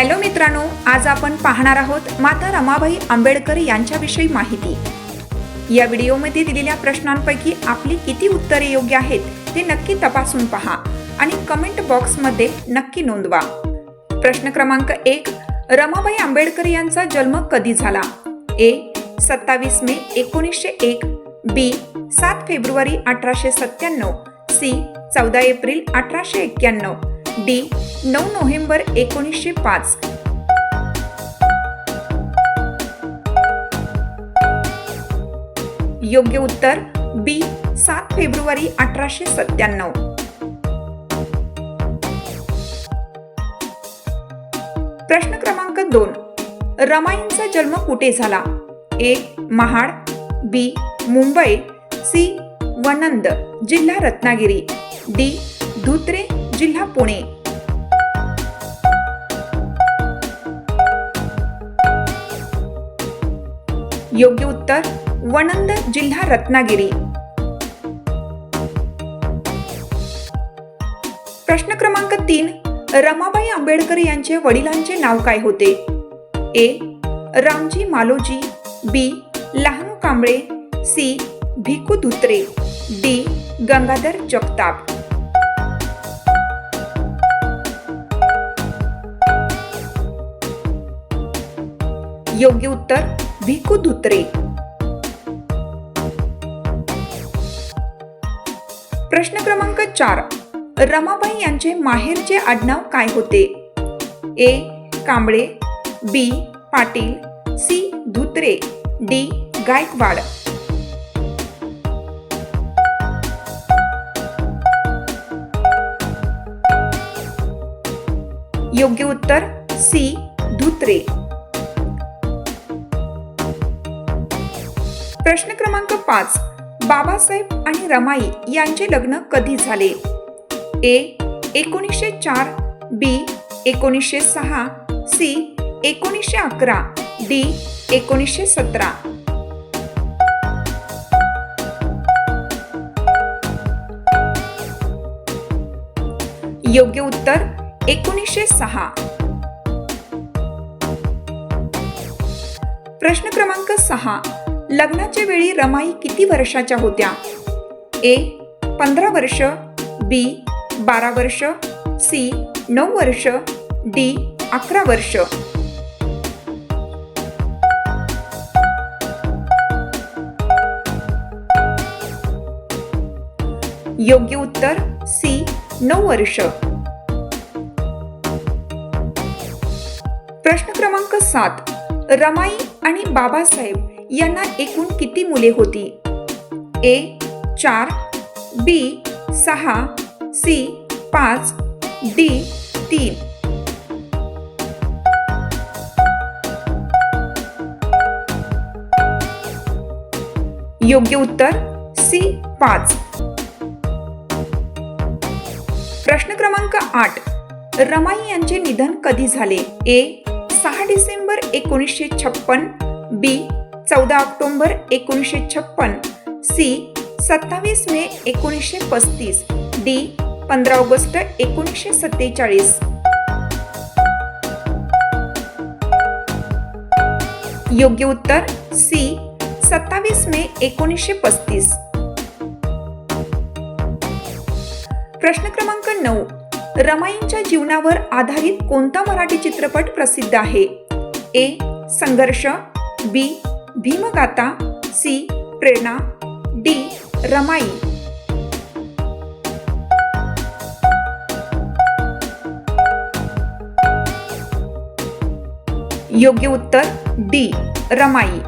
Hello मित्रांनो आज आपण पाहणार आहोत माता रमाबाई आंबेडकर यांच्याविषयी माहिती. या व्हिडिओमध्ये दिलेल्या प्रश्नांपैकी आपली किती उत्तरे योग्य आहेत ते नक्की तपासून पहा आणि कमेंट बॉक्समध्ये नक्की नोंदवा. प्रश्न क्रमांक एक रमाबाई आंबेडकर यांचा जन्म कधी झाला? ए सत्तावीस मे एकोणीसशे एक बी सात फेब्रुवारी अठराशे सत्त्याण्णव सी चौदा एप्रिल अठराशे एक्क्याण्णव. डी नऊ नोव्हेंबर एकोणीसशे पाच. योग्य उत्तर बी सात फेब्रुवारी अठराशे सत्त्याण्णव. प्रश्न क्रमांक दोन. रमाईंचा जन्म कुठे झाला? A Mahad B Mumbai C Wanand जिल्हा रत्नागिरी डी धुत्रे जिल्हा पुणे. योग्य उत्तर वनंद जिल्हा रत्नागिरी. प्रश्न क्रमांक तीन रमाबाई आंबेडकर यांचे वडिलांचे नाव काय होते? A Ramji Maloji B Lahanu Kamble C Bhiku Dhutre D Gangadhar Jagtap. योग्य उत्तर भिकू धुत्रे प्रश्न क्रमांक चार. रमाबाई यांचे माहेरचे आडनाव काय होते? A. Kamble B. Patil C. Dhutre D. Gaikwad. योग्य उत्तर सी. धुत्रे. प्रश्न क्रमांक पाच. बाबासाहेब आणि रमाई यांचे लग्न कधी झाले? ए एकोणीसशे चार बी एकोणीसशे सहा सी एकोणीसशे अकरा डी एकोणीसशे सतरा. योग्य उत्तर एकोणीसशे सहा. प्रश्न क्रमांक सहा. लग्नाच्या वेळी रमाई किती वर्षाच्या होत्या? ए पंधरा वर्ष बी बारा वर्ष सी नऊ वर्ष डी अकरा वर्ष. योग्य उत्तर सी नऊ वर्ष. प्रश्न क्रमांक सात. रमाई आणि बाबासाहेब यांना एकूण किती मुले होती? ए चार बी सहा सी पाच डी तीन. योग्य उत्तर सी पाच. प्रश्न क्रमांक आठ. रमाई यांचे निधन कधी झाले? ए सहा डिसेंबर एकोणीसशे छप्पन बी चौदा ऑक्टोंबर एकोणीसशे छप्पन. सी सत्तावीस मे एकोणीसशे पस्तीस. डी पंधरा ऑगस्ट एकोणीसशे सत्तेचाळीस. योग्य उत्तर सी सत्तावीस मे एकोणीसशे पस्तीस. प्रश्न क्रमांक नऊ. रमाईंच्या जीवनावर आधारित कोणता मराठी चित्रपट प्रसिद्ध आहे? A Sangharsh B Bhimgata C. Prerana D. Ramai. योग्य उत्तर डी. रमाई.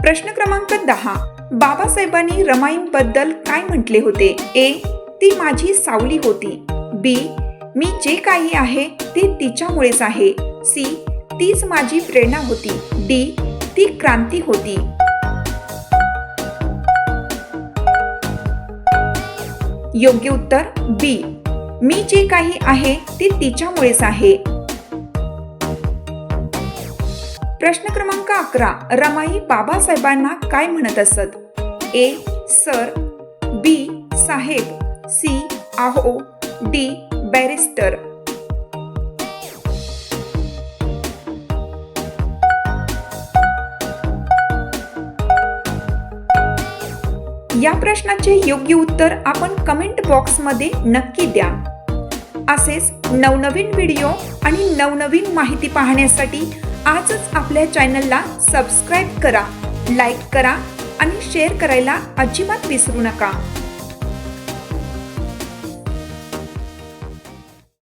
प्रश्न क्रमांक दहा. बाबासाहेबांनी रमाईंबद्दल काय म्हटले होते? ए. ती माझी सावली होती. बी. मी जे काही आहे ते तिच्यामुळेच आहे. सी. तीच माझी प्रेरणा होती. डी ती क्रांती होती. योग्य उत्तर बी मी जे काही आहे ते तिच्यामुळेच आहे. प्रश्न क्रमांक अकरा. रमाई बाबासाहेबांना काय म्हणत असत? A sir. बी साहेब. सी आहो. D barrister. या प्रश्नाचे योग्य उत्तर आपण कमेंट बॉक्समध्ये नक्की द्या. असेच नवनवीन व्हिडिओ आणि नवनवीन माहिती पाहण्यासाठी आजच आपल्या चॅनलला सबस्क्राईब करा लाईक करा आणि शेअर करायला अजिबात विसरू नका.